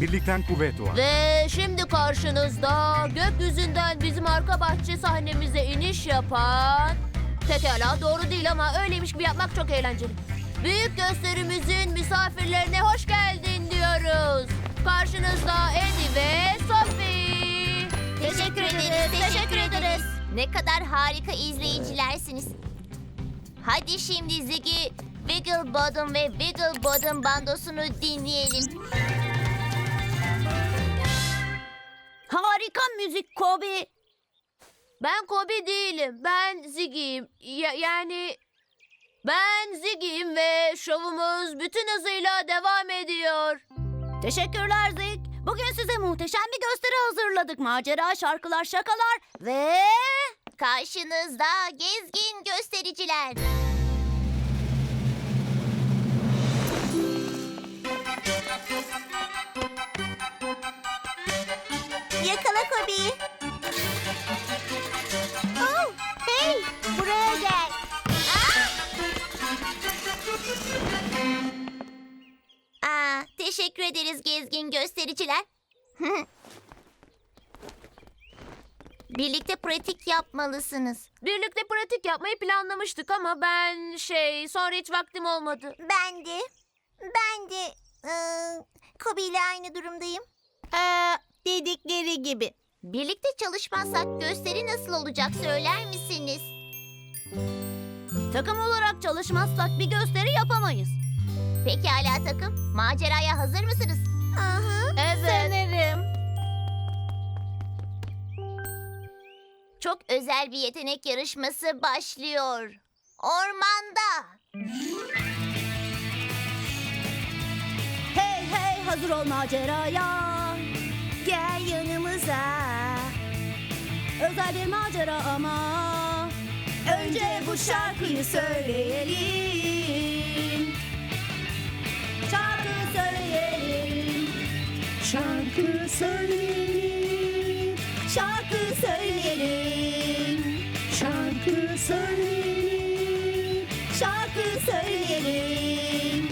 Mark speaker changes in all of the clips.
Speaker 1: birlikten kuvvet doğar.
Speaker 2: Ve şimdi karşınızda gökyüzünden bizim arka bahçe sahnemize iniş yapan... Pekala doğru değil ama öyleymiş gibi yapmak çok eğlenceli. Büyük gösterimizin misafirlerine hoş geldin diyoruz. Karşınızda Eddie ve Sophie.
Speaker 3: Teşekkür ederiz, teşekkür ederiz. Ne kadar harika izleyicilersiniz. Hadi şimdi Ziggy, Wigglebottom ve Wigglebottom bandosunu dinleyelim.
Speaker 2: Harika müzik Kobe. Ben Kobe değilim. Ben Ziggy'yim. Ya- yani ben Ziggy'yim ve şovumuz bütün hızıyla devam ediyor.
Speaker 4: Teşekkürler Zik. Bugün size muhteşem bir gösteri hazırladık. Macera, şarkılar, şakalar ve...
Speaker 3: Karşınızda gezgin göstericiler. Göstericiler. Birlikte pratik yapmalısınız.
Speaker 2: Birlikte pratik yapmayı planlamıştık ama ben şey sonra hiç vaktim olmadı.
Speaker 3: Ben de. Ben de Kobe ile aynı durumdayım.
Speaker 4: Ee, dedikleri gibi.
Speaker 3: Birlikte çalışmazsak gösteri nasıl olacak söyler misiniz?
Speaker 4: Takım olarak çalışmazsak bir gösteri yapamayız.
Speaker 3: Pekala takım. Maceraya hazır mısınız? Aha.
Speaker 2: Evet.
Speaker 4: Sanırım.
Speaker 3: Çok özel bir yetenek yarışması başlıyor. Ormanda.
Speaker 4: Hey hey hazır ol maceraya. Gel yanımıza. Özel bir macera ama. Önce bu şarkıyı söyleyelim. Şarkı söyleyelim,
Speaker 1: Şarkı söyleyelim.
Speaker 4: şarkı söyleyelim.
Speaker 1: Şarkı söyleyelim.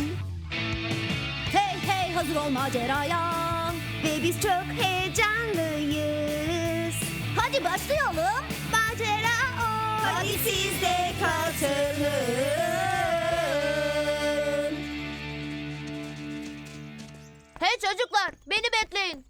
Speaker 4: Hey hey hazır ol maceraya. Ve biz çok heyecanlıyız. Hadi başlayalım. Macera o. Hadi siz de
Speaker 2: Hey çocuklar beni bekleyin.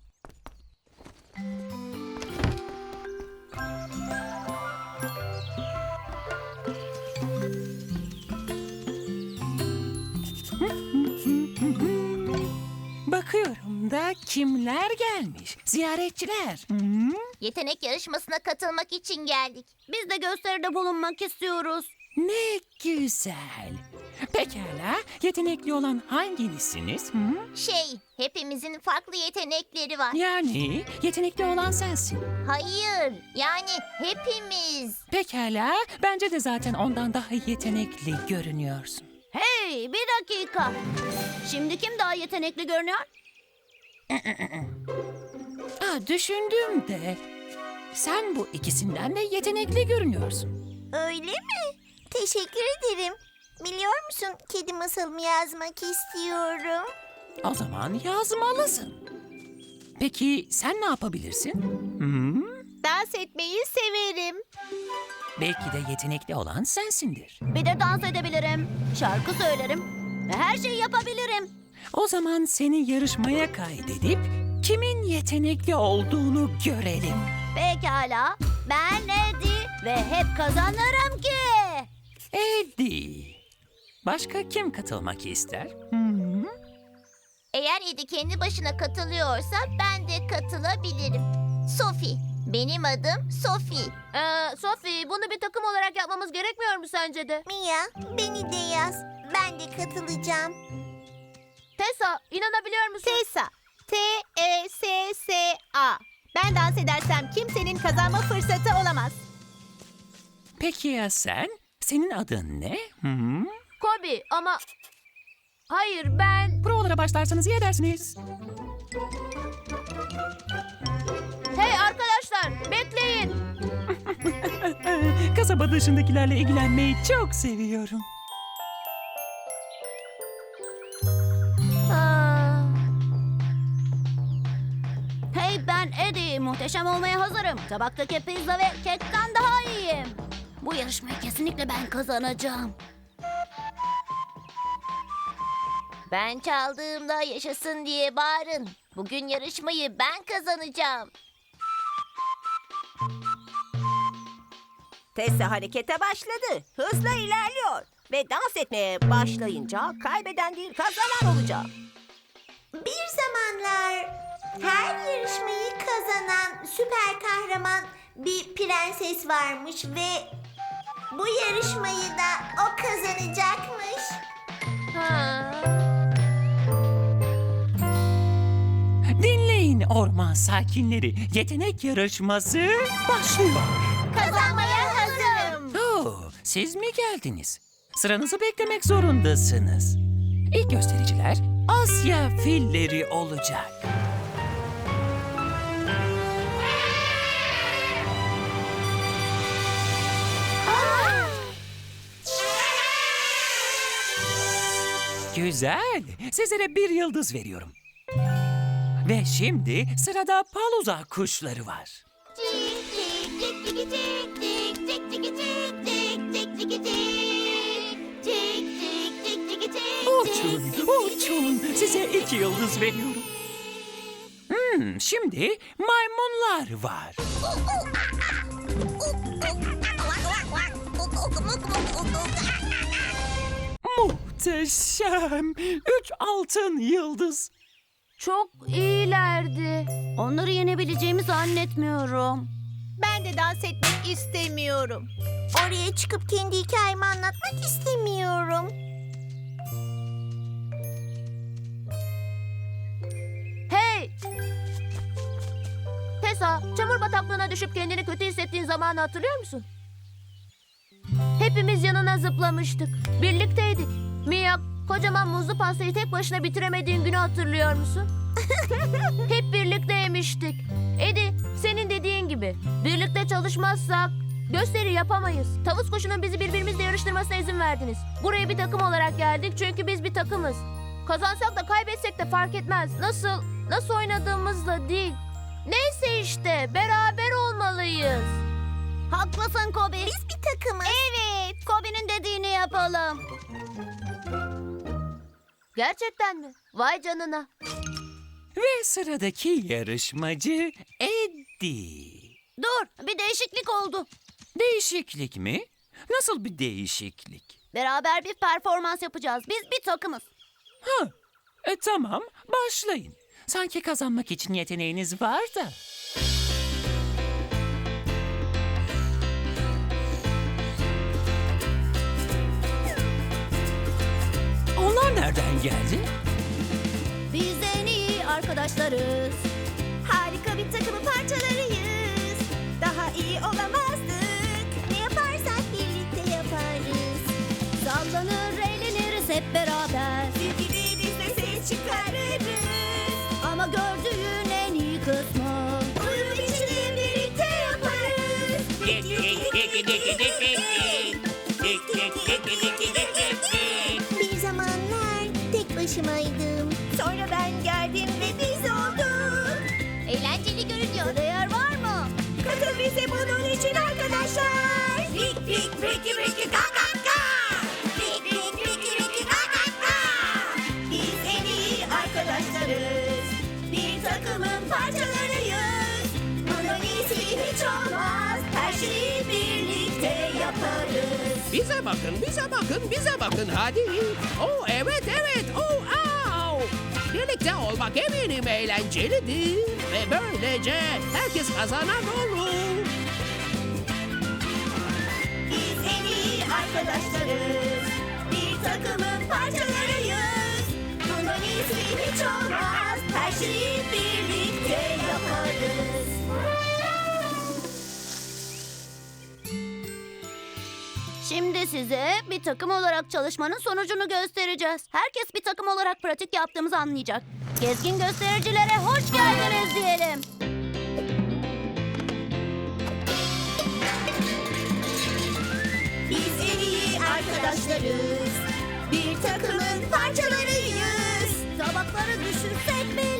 Speaker 5: Bakıyorum da kimler gelmiş? Ziyaretçiler. Hmm?
Speaker 3: Yetenek yarışmasına katılmak için geldik.
Speaker 4: Biz de gösteride bulunmak istiyoruz.
Speaker 5: Ne güzel. Pekala, yetenekli olan hanginizsiniz? Hmm?
Speaker 3: Şey, hepimizin farklı yetenekleri var.
Speaker 5: Yani yetenekli olan sensin.
Speaker 3: Hayır, yani hepimiz.
Speaker 5: Pekala, bence de zaten ondan daha yetenekli görünüyorsun.
Speaker 4: Hey bir dakika. Şimdi kim daha yetenekli görünüyor?
Speaker 5: Aa, düşündüğümde sen bu ikisinden de yetenekli görünüyorsun.
Speaker 3: Öyle mi? Teşekkür ederim. Biliyor musun kedi masalımı yazmak istiyorum.
Speaker 5: O zaman yazmalısın. Peki sen ne yapabilirsin? Hmm?
Speaker 4: Dans etmeyi severim.
Speaker 5: Belki de yetenekli olan sensindir.
Speaker 4: Bir de dans edebilirim. Şarkı söylerim. Ve her şeyi yapabilirim.
Speaker 5: O zaman seni yarışmaya kaydedip kimin yetenekli olduğunu görelim.
Speaker 4: Pekala. Ben Eddie ve hep kazanırım ki.
Speaker 5: Eddie. Başka kim katılmak ister? Hmm?
Speaker 3: Eğer Edi kendi başına katılıyorsa ben de katılabilirim. Sophie. Benim adım Sophie.
Speaker 2: Ee, Sophie bunu bir takım olarak yapmamız gerekmiyor mu sence de?
Speaker 3: Mia, beni de yaz. Ben de katılacağım.
Speaker 2: Tessa inanabiliyor musun?
Speaker 4: Tessa. T-E-S-S-A. Ben dans edersem kimsenin kazanma fırsatı olamaz.
Speaker 5: Peki ya sen? Senin adın ne? Hmm?
Speaker 2: Kobe ama... Hayır ben...
Speaker 5: Provalara başlarsanız iyi edersiniz.
Speaker 2: Hey arkadaşlar bekleyin.
Speaker 5: Kasaba dışındakilerle ilgilenmeyi çok seviyorum.
Speaker 2: Aa,
Speaker 4: iyi. Muhteşem olmaya hazırım. Tabaktaki pizza ve kekten daha iyiyim. Bu yarışmayı kesinlikle ben kazanacağım.
Speaker 3: Ben çaldığımda yaşasın diye bağırın. Bugün yarışmayı ben kazanacağım.
Speaker 6: Tessa harekete başladı. Hızla ilerliyor. Ve dans etmeye başlayınca kaybeden değil kazanan olacak.
Speaker 3: Bir zamanlar her yarışmayı kazanan süper kahraman bir prenses varmış ve bu yarışmayı da o kazanacakmış.
Speaker 5: Orman sakinleri. Yetenek yarışması başlıyor.
Speaker 3: Kazanmaya hazırım.
Speaker 5: Oo, siz mi geldiniz? Sıranızı beklemek zorundasınız. İlk göstericiler Asya filleri olacak. Güzel. Sizlere bir yıldız veriyorum. Ve şimdi sırada paluza kuşları var. Uçun, uçun. Size iki yıldız veriyorum. Hmm, şimdi maymunlar var. Muhteşem. Üç altın yıldız.
Speaker 2: Çok iyilerdi.
Speaker 4: Onları yenebileceğimi zannetmiyorum.
Speaker 6: Ben de dans etmek istemiyorum.
Speaker 3: Oraya çıkıp kendi hikayemi anlatmak istemiyorum.
Speaker 2: Hey! Tessa, çamur bataklığına düşüp kendini kötü hissettiğin zamanı hatırlıyor musun? Hepimiz yanına zıplamıştık. Birlikteydik. Mia, kocaman muzlu pastayı tek başına bitiremediğin günü hatırlıyor musun? Hep birlikte yemiştik. Edi, senin dediğin gibi. Birlikte çalışmazsak gösteri yapamayız. Tavus kuşunun bizi birbirimizle yarıştırmasına izin verdiniz. Buraya bir takım olarak geldik çünkü biz bir takımız. Kazansak da kaybetsek de fark etmez. Nasıl, nasıl oynadığımızla değil. Neyse işte, beraber olmalıyız.
Speaker 4: Haklısın Kobi.
Speaker 3: Biz bir takımız.
Speaker 4: Evet. Kobi'nin dediğini yapalım.
Speaker 2: Gerçekten mi? Vay canına.
Speaker 5: Ve sıradaki yarışmacı Eddie.
Speaker 4: Dur, bir değişiklik oldu.
Speaker 5: Değişiklik mi? Nasıl bir değişiklik?
Speaker 4: Beraber bir performans yapacağız. Biz bir takımız.
Speaker 5: Ha, e, tamam başlayın. Sanki kazanmak için yeteneğiniz var da. Nereden geldi?
Speaker 4: Biz en iyi arkadaşlarız.
Speaker 3: Harika bir takımın parçalarıyız. Daha iyi olamazdık. Ne yaparsak birlikte yaparız.
Speaker 4: Sallanır, eğleniriz hep beraber.
Speaker 3: Siz gibi biz de ses çıkarırız.
Speaker 4: Ama gördüğün en iyi kısmı.
Speaker 3: Uyum içinde birlikte yaparız. Bir Rik rik riki riki ka ka ka. Rik rik riki riki ka ka ka. Biz en arkadaşlarız. Bir takımın parçalarıyız. Bunun iyisi hiç olmaz. Her şeyi birlikte yaparız.
Speaker 7: Bize bakın, bize bakın, bize bakın hadi. Oh evet evet, oh au. Birlikte olmak eminim eğlencelidir. Ve böylece herkes kazanan olur.
Speaker 3: Arkadaşlarız. Bir takımın parçalarıyız. Bundan iyisi hiç olmaz. Her şeyi birlikte yaparız.
Speaker 4: Şimdi size bir takım olarak çalışmanın sonucunu göstereceğiz. Herkes bir takım olarak pratik yaptığımızı anlayacak. Gezgin göstericilere hoş geldiniz diyelim.
Speaker 3: Arkadaşlarız. Bir takımın parçalarıyız.
Speaker 4: Tabakları düşürsek mi